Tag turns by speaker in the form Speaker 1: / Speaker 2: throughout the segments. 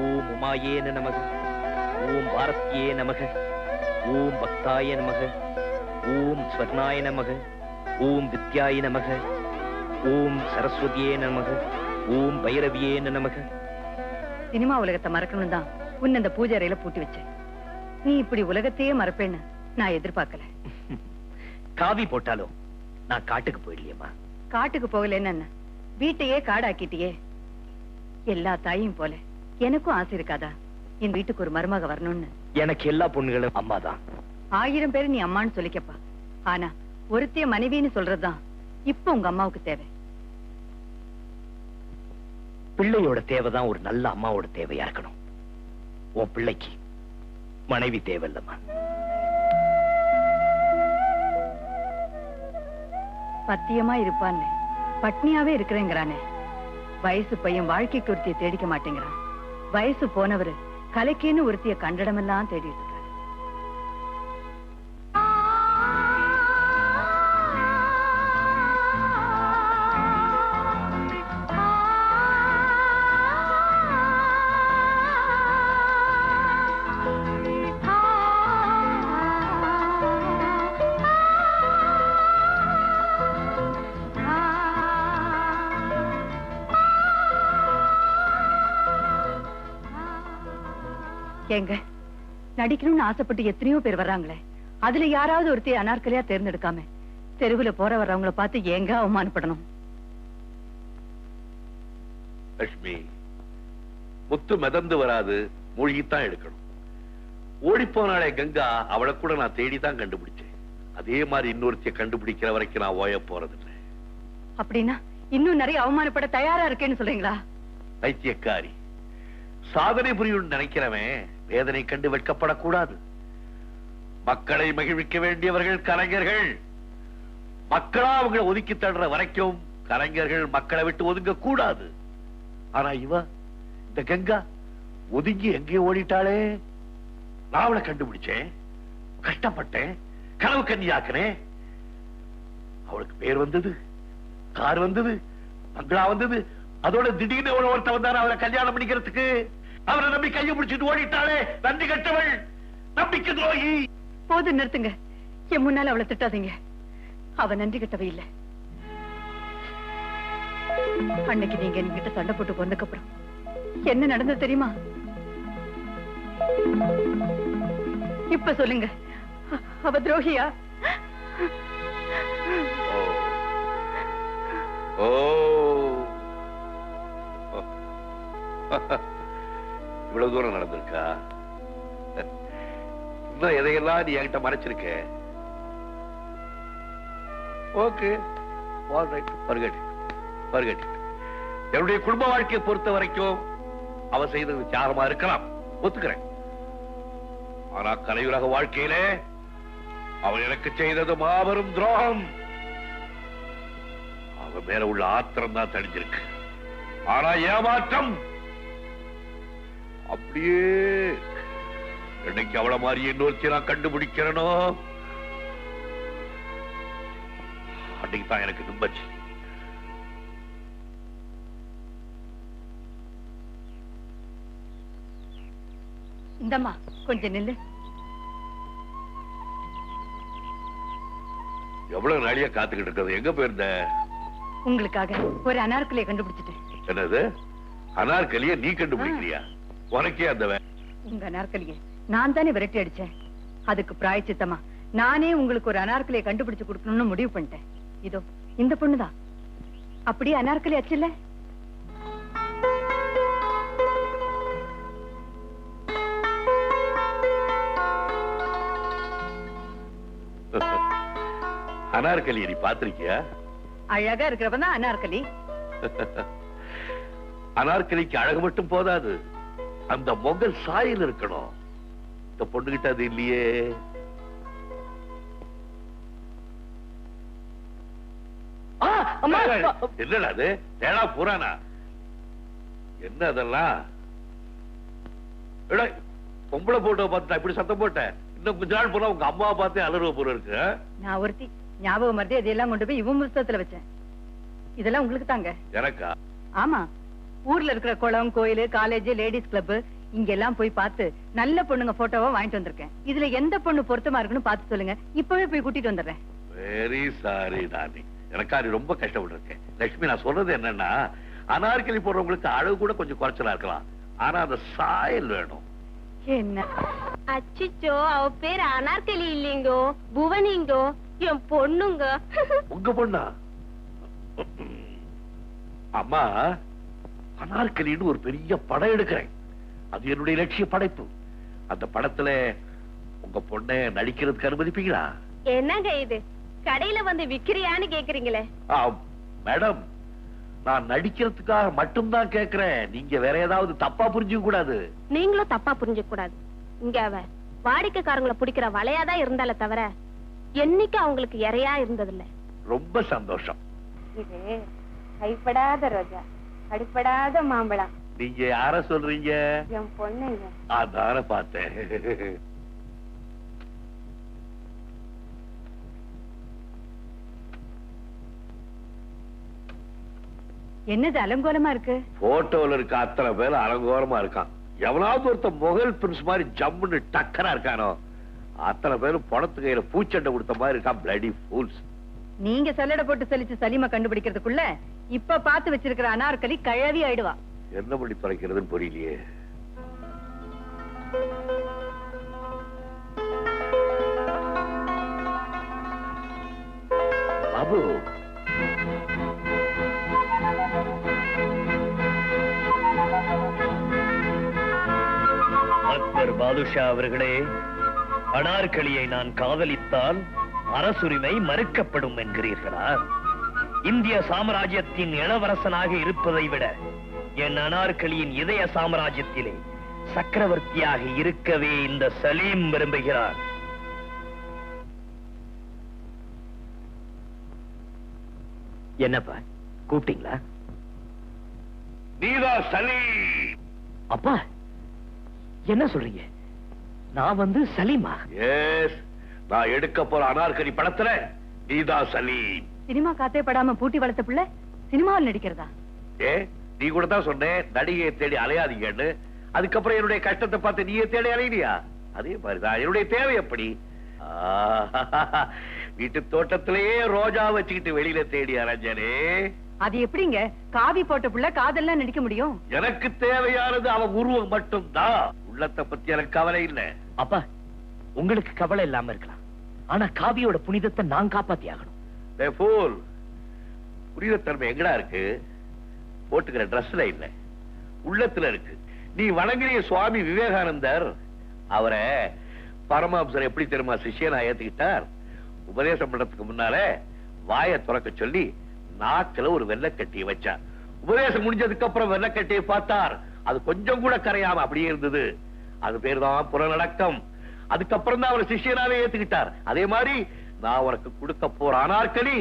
Speaker 1: ஓம் உமாயேன நமக. ஓம் பாரத்யே நமக. ஓம் பக்தாய நமக. ஓம் ஸ்வர்ணாய நமக. ஓம் வித்யாய நமக. ஓம் சரஸ்வதியே நமக. ஓம் பைரவியே நமக.
Speaker 2: சினிமா உலகத்தை மறக்கணும் தான் உன்னை இந்த பூஜை அறையில பூட்டி வச்சேன். நீ இப்படி உலகத்தையே மறப்பேன்னு நான் எதிர்பார்க்கல.
Speaker 1: காவி போட்டாலும் நான் காட்டுக்கு போயிடலையம்மா.
Speaker 2: காட்டுக்கு போகலன்னு என்ன? வீட்டையே காடாக்கிட்டியே. எல்லா தாயும் போல. எனக்கும் ஆசை இருக்காதா? என் வீட்டுக்கு ஒரு மருமக வரணும்னு.
Speaker 1: எனக்கு எல்லா பொண்ணுகளும் அம்மாதான்.
Speaker 2: ஆயிரம் பேர் நீ அம்மான்னு சொல்லிக்கப்பா. ஆனா ஒருத்திய மனைவின்னு சொல்றதுதான் இப்ப உங்க அம்மாவுக்கு தேவை.
Speaker 1: பிள்ளையோட தேவைதான் ஒரு நல்ல அம்மாவோட தேவையா இருக்கணும். உன் பிள்ளைக்கு மனைவி தேவையில்லம்மா.
Speaker 2: பத்தியமா இருப்பான்னு. பட்னியாவே இருக்கிறேங்கிறானே. வயசு பையன் வாழ்க்கைக்கு ஒருத்திய தேடிக்க மாட்டேங்கிறான். வயசு போனவரு கலைக்கேன்னு ஒருத்திய கண்டடமெல்லாம் தேடிட்டு. ஏங்க நடிக்கணும்னு ஆசைப்பட்டு எத்தனையோ பேர் வர்றாங்களே. அதுல யாராவது ஒருத்தி அனார்கலியா தேர்ந்தெடுக்காம தெருவுல போற வர்றவங்கள பார்த்து ஏங்க அவமானப்படணும்?
Speaker 3: லட்சுமி முத்து மிதந்து வராது மூழ்கித்தான் எடுக்கணும். ஓடிப்போனாலே கங்கா அவளை கூட நான் தேடிதான் கண்டுபிடிச்சேன். அதே மாதிரி இன்னொருத்திய கண்டுபிடிக்கிற வரைக்கும் நான் ஓய போறதில்லை.
Speaker 2: அப்படின்னா இன்னும் நிறைய அவமானப்பட தயாரா இருக்கேன்னு சொல்றீங்களா?
Speaker 3: பைத்தியக்காரி. சாதனை புரியும் நினைக்கிறவன் வேதனை கண்டு வெட்கப்படக்கூடாது. மக்களை மகிழ்விக்க வேண்டியவர்கள் கலைஞர்கள். மக்களா அவங்களை ஒதுக்கி தள்ளுற வரைக்கும் கலைஞர்கள் மக்களை விட்டு ஒதுங்க கூடாது ஆனா இவ இந்த கங்கா ஒதுங்கி எங்கேயோ ஓடிட்டாளே? நான் அவளை கண்டுபிடிச்சேன் கஷ்டப்பட்டேன் கனவு கன்னியாக்குனேன். அவளுக்கு பேர் வந்தது கார் வந்தது பங்களா வந்தது. அதோட திடீர்னு ஒரு ஒருத்தன் வந்தாரு அவரை கல்யாணம் பண்ணிக்கிறதுக்கு. அவரை நம்பி கையை பிடிச்சிட்டு ஓடிட்டாளே. நன்றி கட்டவள். நம்பிக்கை துரோகி.
Speaker 2: போது நிறுத்துங்க. என் முன்னால அவளை திட்டாதீங்க. அவ நன்றி கட்டவே இல்ல. அன்னைக்கு நீங்க என்கிட்ட சண்டை போட்டு கொண்டதுக்கு அப்புறம் என்ன நடந்தது தெரியுமா? இப்ப சொல்லுங்க. அவ துரோகியா?
Speaker 3: ஓ. இவ்வளவு தூரம் நடந்திருக்கா? இன்னும் எதையெல்லாம் நீ என்கிட்ட மறைச்சிருக்க? Okay. All right forget. Forget. என்னுடைய குடும்ப வாழ்க்கையை பொறுத்த வரைக்கும் அவ செய்தது தியாகமா இருக்கலாம். ஒத்துக்கிறேன். ஆனா கலையுலக வாழ்க்கையிலே அவன் எனக்கு செய்தது மாபெரும் துரோகம். அவன் மேல உள்ள ஆத்திரம் தான் தடிஞ்சிருக்கு ஆனா ஏமாற்றம் அப்படியே. என்னைக்கு அவள மாதிரி இன்னொருத்தி நான் கண்டுபிடிக்கிறனோ? அன்னைக்கு தான் எனக்கு நிம்மதி.
Speaker 2: இந்தம்மா கொஞ்சம் நில்லு.
Speaker 3: எவ்வளவு நாளியா காத்துக்கிட்டு இருக்கிறது? எங்க போயிருந்த?
Speaker 2: உங்களுக்காக ஒரு அனார்கலியை கண்டுபிடிச்சிட்டேன்.
Speaker 3: என்னது? அனார்கலிய நீ கண்டுபிடிக்கிறியா? உனக்கே
Speaker 2: உங்க அனார்கலியை நான் தானே விரட்டி அடிச்சேன். அதுக்கு பிராயச்சித்தமா நானே உங்களுக்கு ஒரு அனார்கலியை கண்டுபிடிச்சு கொடுக்கணும்னு முடிவு பண்ணிட்டேன். இதோ இந்த பொண்ணுதான் அப்படியே அனார்கலி அச்சுல்ல?
Speaker 3: அனார்கலிய நீ பாத்திருக்கியா
Speaker 2: அழகா இருக்கிறவன் தான் அனார்கலி.
Speaker 3: அனார்கலிக்கு அழகு மட்டும் போதாது. அந்த மொங்கல் சாயல் இருக்கணும். இந்த பொண்ணுகிட்ட அது இல்லையே.
Speaker 1: அம்மா
Speaker 3: என்னடா அது? ஏடா புறானா என்ன அதெல்லாம்? பொம்பளை போட்டோ பார்த்துட்டா இப்படி சத்தம் போட்டேன் இன்னும் கொஞ்ச நாள் போனா உங்க அம்மாவை பார்த்தே அலறுவ போல இருக்கு?
Speaker 2: நான் ஒருத்தி. ஞாபகம் மறுதி இதெல்லாம் கொண்டு போய் இவன் புஸ்தகத்துல வச்சேன். இதெல்லாம் உங்களுக்கு தாங்க
Speaker 3: எனக்கா?
Speaker 2: ஆமா. ஊர்ல இருக்கிற குளம் கோயில் காலேஜ் லேடிஸ் கிளப் இங்க எல்லாம் போய் பார்த்து நல்ல பொண்ணுங்க போட்டோவா வாங்கிட்டு வந்திருக்கேன். இதுல எந்த பொண்ணு பொருத்தமா இருக்குன்னு பார்த்து சொல்லுங்க. இப்பவே போய் கூட்டிட்டு வந்துடுறேன்.
Speaker 3: வெரி சாரி நானி எனக்கா நீ ரொம்ப கஷ்டப்பட்டிருக்கேன் லட்சுமி நான் சொல்றது என்னன்னா அனார்கலி போடுறவங்களுக்கு அளவு கூட கொஞ்சம் குறைச்சலா இருக்கலாம். ஆனா அந்த சாயல் வேணும்.
Speaker 2: என்ன?
Speaker 4: அச்சிச்சோ அவ பேர் அனார்கலி இல்லைங்கோ புவனிங்கோ என் பொண்ணுங்க.
Speaker 3: உங்க பொண்ணா? அம்மா அனார்கலின்னு ஒரு பெரிய படம் எடுக்கிறேன். அது என்னுடைய லட்சிய படைப்பு. அந்த படத்துல உங்க பொண்ணை நடிக்கிறதுக்கு அனுமதிப்பீங்களா?
Speaker 4: என்னங்க இது? கடையில வந்து விக்கிறியான்னு கேக்குறீங்களே.
Speaker 3: ஆ, மேடம். நான் நடிக்கிறதுக்காக மட்டும்தான் கேக்குறேன். நீங்க வேற ஏதாவது தப்பா புரிஞ்சுக்க கூடாது.
Speaker 4: நீங்களும் தப்பா புரிஞ்சுக்க கூடாது. இங்க அவ வாடிக்கைக்காரங்களை பிடிக்கிற வலையாதான் இருந்தால தவிர என்னைக்கு அவங்களுக்கு இறையா இருந்ததில்ல.
Speaker 3: ரொம்ப சந்தோஷம்.
Speaker 4: இது கைப்படாத ரோஜா. அடிப்படாத மாம்பழம்.
Speaker 3: நீங்க யார சொல்றீங்க?
Speaker 4: என் பொண்ணுங்க.
Speaker 3: அதான பார்த்தேன்.
Speaker 2: என்னது அலங்கோலமா இருக்கு?
Speaker 3: போட்டோல இருக்க அத்தனை பேர் அலங்கோரமா இருக்கான். எவனாவது ஒருத்த முகல் பிரின்ஸ் மாதிரி ஜம்முன்னு டக்கரா இருக்கானோ அத்தனை பேரும் பணத்து கையில பூச்சண்டை கொடுத்த மாதிரி இருக்கான் பிளடி ஃபூல்ஸ்
Speaker 2: நீங்க சல்லடை போட்டு சலிச்சு சலீம கண்டுபிடிக்கிறதுக்குள்ள இப்ப பார்த்து வச்சிருக்கிற அனார்கலி கழவி ஆயிடுவா.
Speaker 3: என்ன பண்ணி தொலைக்கிறதுன்னு புரியலையே. பாபு.
Speaker 1: அக்பர் பாதுஷா அவர்களே அனார்கலியை நான் காதலித்தால் அரசுரிமை மறுக்கப்படும் என்கிறீர்களா? இந்திய சாம்ராஜ்யத்தின் இளவரசனாக இருப்பதை விட என் அனார்கலியின் இதய சாம்ராஜ்யத்திலே சக்கரவர்த்தியாக இருக்கவே இந்த சலீம் விரும்புகிறார். என்னப்பா கூப்பிட்டீங்களா?
Speaker 3: நீதான் சலி
Speaker 1: அப்பா என்ன சொல்றீங்க? நான் வந்து சலீமா?
Speaker 3: எஸ் நான் எடுக்க போற அனார்கலி படத்துல நீதான் சலீம்.
Speaker 2: சினிமா காத்தே படாம பூட்டி வளர்த்த பிள்ளை சினிமாவில் நடிக்கிறதா?
Speaker 3: ஏ நீ கூட தான் சொன்னேன் நடிகையை தேடி அலையாதீங்கன்னு. அதுக்கப்புறம் என்னுடைய கஷ்டத்தை பார்த்து நீயே தேடி அலையிறியா அதே மாதிரிதான் என்னுடைய தேவை எப்படி? வீட்டு தோட்டத்திலேயே ரோஜா வச்சுக்கிட்டு வெளியில தேடி அலைஞ்சனே.
Speaker 2: அது எப்படிங்க? காவி போட்ட புள்ள காதல்லாம் நடிக்க முடியும்?
Speaker 3: எனக்கு தேவையானது அவன் உருவம் மட்டும்தான். உள்ளத்தை பத்தி எனக்கு கவலை இல்லை.
Speaker 1: அப்பா உங்களுக்கு கவலை இல்லாம இருக்கலாம். ஆனா காவியோட புனிதத்தை நான் காப்பாத்தி ஆகணும்
Speaker 3: ஃபூல் fool, எங்கடா இருக்கு? போட்டுக்கிற ட்ரெஸ்ல இல்ல. உள்ளத்துல இருக்கு. நீ வணங்கிய சுவாமி விவேகானந்தர் அவரை பரமாம்சர் எப்படி தெரியுமா சிஷியனா ஏத்துக்கிட்டார்? உபதேசம் பண்றதுக்கு முன்னால வாயை துறக்க சொல்லி நாக்குல ஒரு வெள்ளக்கட்டியை வச்சார். உபதேசம் முடிஞ்சதுக்கு அப்புறம் வெள்ளக்கட்டியை பார்த்தார். அது கொஞ்சம் கூட கரையாம அப்படியே இருந்தது. அது பேர் தான் புறநடக்கம். அதுக்கப்புறம் தான் அவர் சிஷ்யனாவே ஏத்துக்கிட்டார். அதே மாதிரி நான் உனக்கு கொடுக்க போற அனார்கலி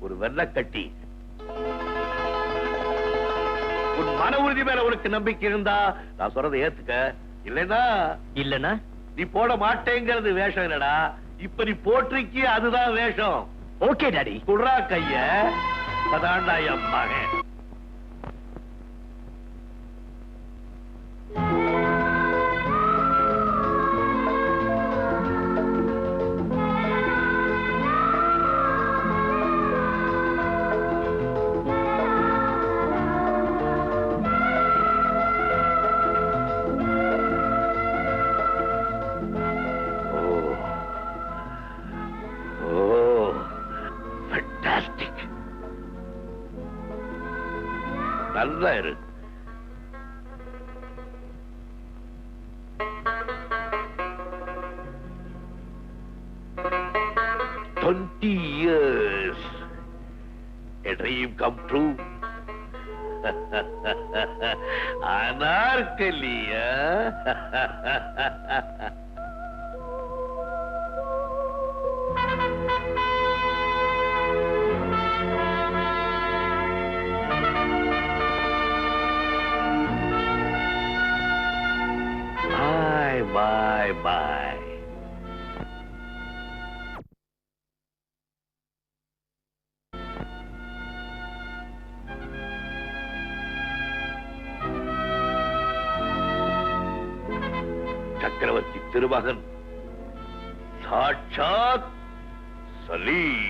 Speaker 3: ஒரு வெள்ளக்கட்டி. உன் மன உறுதி மேல உனக்கு நம்பிக்கை இருந்தா நான் சொல்றதை ஏத்துக்க. இல்லைன்னா
Speaker 1: இல்லனா
Speaker 3: நீ போட மாட்டேங்கிறது வேஷம் இல்லடா இப்ப நீ போட்டிருக்கி அதுதான் வேஷம்.
Speaker 1: Okay daddy.
Speaker 3: குடுறா கைய. அதான்டா என் மகன் நல்லா இரு twenty years a dream come true. அனார்கலியா bye. சக்கரவர்த்தி திருமகன் சாட்சா சலீம்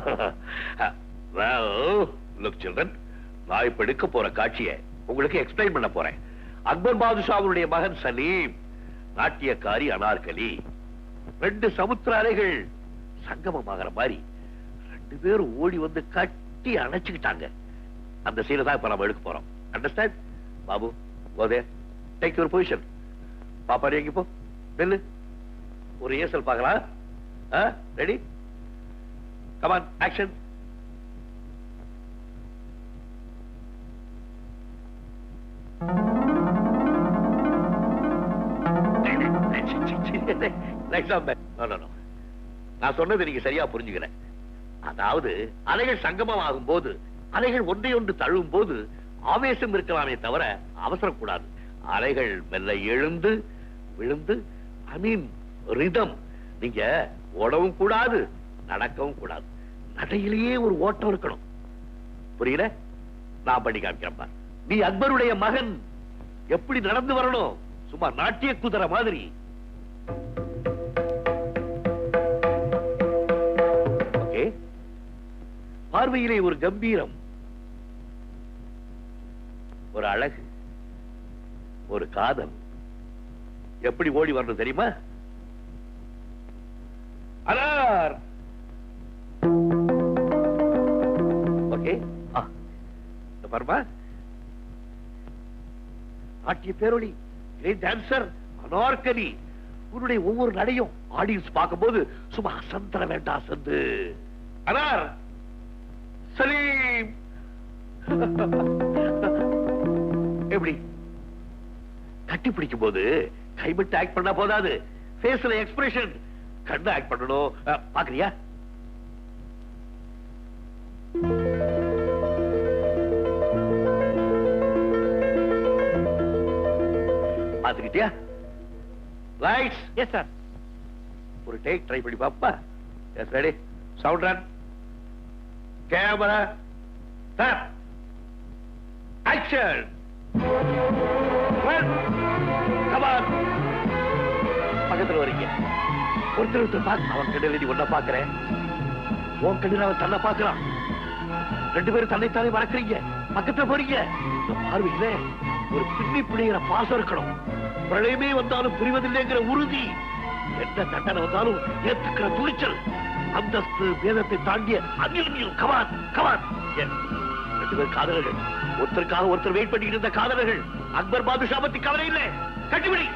Speaker 3: well, look children, நான் இப்ப எடுக்க போற காட்சியை உங்களுக்கு எக்ஸ்பிளைன் பண்ண போறேன் அக்பர் பாதுஷாவுடைய மகன் சலீம் நாட்டியக்காரி அனார்கலி. ரெண்டு சமுத்திர அலைகள் சங்கமமாகிற மாதிரி ரெண்டு பேரும் ஓடி வந்து கட்டி அணைச்சுக்கிட்டாங்க. அந்த சீனை தான் இப்ப நம்ம எடுக்க போறோம். அண்டர்ஸ்டாண்ட் பாபு கோதே டேக் யுவர் பொசிஷன் பாப்பா நீ எங்க போ? நெல்லு. ஒரு ஏசல் பார்க்கலாம். ரெடி கமான் ஆக்ஷன் நான் சொன்னது நீங்க சரியா புரிஞ்சுக்கிறேன். அதாவது அலைகள் சங்கமம் ஆகும் போது அலைகள் ஒன்றை ஒன்று தழுவும் போது ஆவேசம் இருக்கலாமே தவிர அவசரக்கூடாது. அலைகள் மெல்ல எழுந்து விழுந்து ஐ மீன் ரிதம் நீங்க ஓடவும் கூடாது நடக்கவும் கூடாது. நடையிலேயே ஒரு ஓட்டம் இருக்கணும். புரியல நான் பண்ணி காமிக்கிறேன் நீ அக்பருடைய மகன். எப்படி நடந்து வரணும்? சும்மா நாட்டிய குதிரை மாதிரி. ஓகே பார்வையிலே ஒரு கம்பீரம். ஒரு அழகு. ஒரு காதல். எப்படி ஓடி வரணும் தெரியுமா? அலார்! ஓகே பர்மா. இந்த நாட்டிய பேரொளி. கிரேட் டான்சர் அனார்கலி உன்னுடைய ஒவ்வொரு நடையும் ஆடியன்ஸ் பார்க்கும்போது சும்மா அசந்தர வேண்டாம் சந்து அனார்! சலீம்! எப்படி? கட்டி பிடிக்கும் போது கைவிட்டு ஆக்ட் பண்ணா போதாது. ஃபேஸ்ல எக்ஸ்பிரஷன் கண்ணு ஆக்ட் பண்ணணும். பாக்குறியா பாத்துக்கிட்டியா ரைட்ஸ் எஸ் சார் ஒரு டேக் ட்ரை பண்ணி பாப்பா. Yes ready sound run camera sir action பக்கத்துல வரீங்க. ஒருத்தர் ஒருத்தர் பார்க்க அவன் கண்ணில் நீ ஒன்ன பாக்குறேன் உன் கண்ணில் அவன் தன்னை பார்க்கறான். ரெண்டு பேரும் தன்னைத்தானே மறக்கறீங்க. பக்கத்துல போறீங்க. பார்வையில ஒரு பின்னி பிடிகிற பாசம் இருக்கணும். பிரளயமே வந்தாலும் புரிவதில்லைங்கிற உறுதி. எந்த தண்டனை வந்தாலும் ஏத்துக்கிற துணிச்சல். அந்தஸ்து வேதத்தை தாண்டிய அந்நியம் கவான் கவான். ரெண்டு பேர் காதலர்கள். ஒருத்தருக்காக ஒருத்தர் வெயிட் பண்ணிட்டு இருந்த காதலர்கள். அக்பர் பாதுஷா பத்தி கவலை இல்லை. கட்டிபிடி